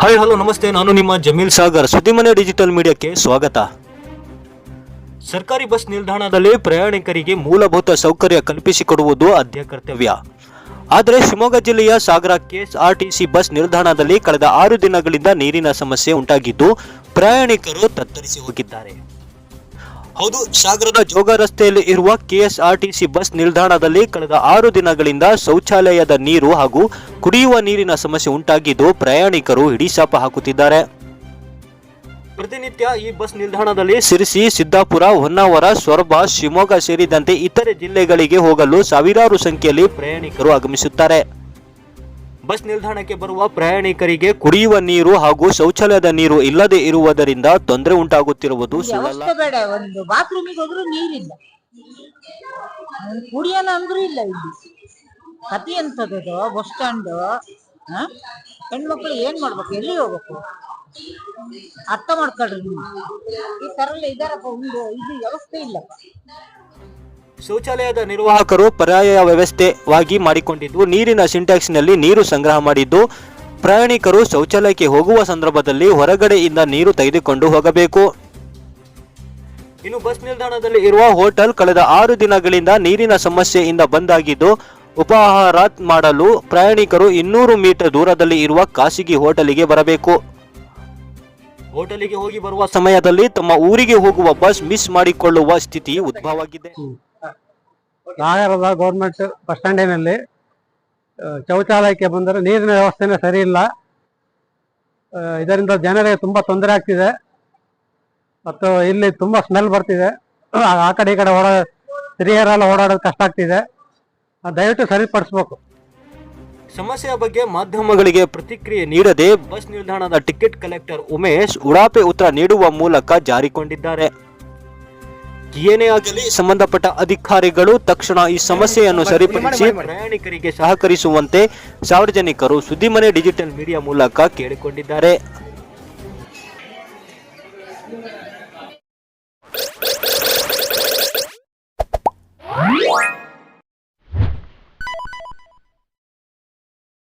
Hi hello ನಮಸ್ತೆ. ನಾನು ನಿಮ್ಮ ಜಮೀಲ್ ಸಾಗರ್. ಸುದ್ದಿಮನೆ ಡಿಜಿಟಲ್ ಮೀಡಿಯಾಕ್ಕೆ ಸ್ವಾಗತ. ಸರ್ಕಾರಿ ಬಸ್ ನಿಲ್ದಾಣದಲ್ಲಿ ಪ್ರಯಾಣಿಕರಿಗೆ ಮೂಲಭೂತ ಸೌಕರ್ಯ ಕಲ್ಪಿಸಿಕೊಡುವುದು ಅಧ್ಯ ಕರ್ತವ್ಯ. ಆದರೆ ಶಿವಮೊಗ್ಗ ಜಿಲ್ಲೆಯ ಸಾಗರ ಕೆಎಸ್ಆರ್ಟಿಸಿ ಬಸ್ ನಿಲ್ದಾಣದಲ್ಲಿ ಕಳೆದ ಆರು ದಿನಗಳಿಂದ ನೀರಿನ ಸಮಸ್ಯೆ ಉಂಟಾಗಿದ್ದು, ಪ್ರಯಾಣಿಕರು ತತ್ತರಿಸಿ ಹೋಗಿದ್ದಾರೆ. ಹೌದು, ಸಾಗರದ ಜೋಗ ರಸ್ತೆಯಲ್ಲಿ ಇರುವ ಕೆಎಸ್ಆರ್ಟಿಸಿ ಬಸ್ ನಿಲ್ದಾಣದಲ್ಲಿ ಕಳೆದ ಆರು ದಿನಗಳಿಂದ ಶೌಚಾಲಯದ ನೀರು ಹಾಗೂ ಕುಡಿಯುವ ನೀರಿನ ಸಮಸ್ಯೆ ಉಂಟಾಗಿದ್ದು ಪ್ರಯಾಣಿಕರು ಹಿಡಿಶಾಪ ಹಾಕುತ್ತಿದ್ದಾರೆ. ಪ್ರತಿನಿತ್ಯ ಈ ಬಸ್ ನಿಲ್ದಾಣದಲ್ಲಿ ಸಿರಿಸಿ, ಸಿದ್ದಾಪುರ, ಹೊನ್ನಾವರ, ಸೊರಬ, ಶಿವಮೊಗ್ಗ ಸೇರಿದಂತೆ ಇತರೆ ಜಿಲ್ಲೆಗಳಿಗೆ ಹೋಗಲು ಸಾವಿರಾರು ಸಂಖ್ಯೆಯಲ್ಲಿ ಪ್ರಯಾಣಿಕರು ಆಗಮಿಸುತ್ತಾರೆ. ಬಸ್ ನಿಲ್ದಾಣಕ್ಕೆ ಬರುವ ಪ್ರಯಾಣಿಕರಿಗೆ ಕುಡಿಯುವ ನೀರು ಹಾಗೂ ಶೌಚಾಲಯದ ನೀರು ಇಲ್ಲದೆ ಇರುವುದರಿಂದ ತೊಂದರೆ ಉಂಟಾಗುತ್ತಿರುವುದು ಸುಳ್ಳಲ್ಲ. ವ್ಯವಸ್ಥೆ ಬೇಡ ಒಂದು ಬಾತ್ರೂಮಿಗೆ ಹೋದ್ರು ನೀರಿಲ್ಲ. ಒಂದ್ ಕುಡಿಯೋಣ ಅಂದ್ರೂ ಇಲ್ಲ ಇಲ್ಲಿ. ಕತಿ ಎಂತದದು ಬಸ್ ಸ್ಟ್ಯಾಂಡ್ ಹೆಣ್ಮಕ್ಳು ಏನ್ ಮಾಡ್ಬೇಕು? ಎಲ್ಲಿ ಹೋಗ್ಬೇಕು? ಅರ್ಥ ಮಾಡ್ಕೊಳ್ರಿ ನೀವು. ಈ ತರ ಎಲ್ಲ ಇದಾರಪ್ಪ ಒಂದು ಇದು ವ್ಯವಸ್ಥೆ ಇಲ್ಲ ಶೌಚಾಲಯದ ನಿರ್ವಾಹಕರು ಪರ್ಯಾಯ ವ್ಯವಸ್ಥೆವಾಗಿ ಮಾಡಿಕೊಂಡಿದ್ದು, ನೀರಿನ ಸಿಂಟ್ಯಾಕ್ಸ್ನಲ್ಲಿ ನೀರು ಸಂಗ್ರಹ ಮಾಡಿದ್ದು, ಪ್ರಯಾಣಿಕರು ಶೌಚಾಲಯಕ್ಕೆ ಹೋಗುವ ಸಂದರ್ಭದಲ್ಲಿ ಹೊರಗಡೆಯಿಂದ ನೀರು ತೆಗೆದುಕೊಂಡು ಹೋಗಬೇಕು. ಇನ್ನು ಬಸ್ ನಿಲ್ದಾಣದಲ್ಲಿ ಇರುವ ಹೋಟೆಲ್ ಕಳೆದ ಆರು ದಿನಗಳಿಂದ ನೀರಿನ ಸಮಸ್ಯೆಯಿಂದ ಬಂದಾಗಿದ್ದು, ಉಪಾಹಾರ ಮಾಡಲು ಪ್ರಯಾಣಿಕರು ಇನ್ನೂರು ಮೀಟರ್ ದೂರದಲ್ಲಿ ಇರುವ ಖಾಸಗಿ ಹೋಟೆಲಿಗೆ ಬರಬೇಕು. ಹೋಟೆಲಿಗೆ ಹೋಗಿ ಬರುವ ಸಮಯದಲ್ಲಿ ತಮ್ಮ ಊರಿಗೆ ಹೋಗುವ ಬಸ್ ಮಿಸ್ ಮಾಡಿಕೊಳ್ಳುವ ಸ್ಥಿತಿ ಉದ್ಭವವಾಗಿದೆ. ಸಾಗರದ ಗೌರ್ಮೆಂಟ್ ಬಸ್ ಸ್ಟ್ಯಾಂಡಿನಲ್ಲಿ ಶೌಚಾಲಯಕ್ಕೆ ಬಂದರೆ ನೀರಿನ ವ್ಯವಸ್ಥೆನೇ ಸರಿ ಇಲ್ಲ. ಇದರಿಂದ ಜನರಿಗೆ ತುಂಬ ತೊಂದರೆ ಆಗ್ತಿದೆ. ಮತ್ತು ಇಲ್ಲಿ ತುಂಬ ಸ್ಮೆಲ್ ಬರ್ತಿದೆ. ಆ ಆ ಕಡೆ ಈ ಕಡೆ ಓಡಾ ಹಿರಿಯರೆಲ್ಲ ಓಡಾಡೋದು ಕಷ್ಟ ಆಗ್ತಿದೆ. ದಯವಿಟ್ಟು ಸರಿಪಡಿಸ್ಬೇಕು. ಸಮಸ್ಯೆಯ ಬಗ್ಗೆ ಮಾಧ್ಯಮಗಳಿಗೆ ಪ್ರತಿಕ್ರಿಯೆ ನೀಡದೆ ಬಸ್ ನಿಲ್ದಾಣದ ಟಿಕೆಟ್ ಕಲೆಕ್ಟರ್ ಉಮೇಶ್ ಉಡಾಪೆ ಉತ್ತರ ನೀಡುವ ಮೂಲಕ ಜಾರಿಕೊಂಡಿದ್ದಾರೆ. ಏನೇ ಆಗಲಿ ಸಂಬಂಧಪಟ್ಟ ಅಧಿಕಾರಿಗಳು ತಕ್ಷಣ ಈ ಸಮಸ್ಯೆಯನ್ನು ಸರಿಪಡಿಸಿ ಪ್ರಯಾಣಿಕರಿಗೆ ಸಹಕರಿಸುವಂತೆ ಸಾರ್ವಜನಿಕರು ಸುದ್ದಿಮನೆ ಡಿಜಿಟಲ್ ಮೀಡಿಯಾ ಮೂಲಕ ಕೇಳಿಕೊಂಡಿದ್ದಾರೆ.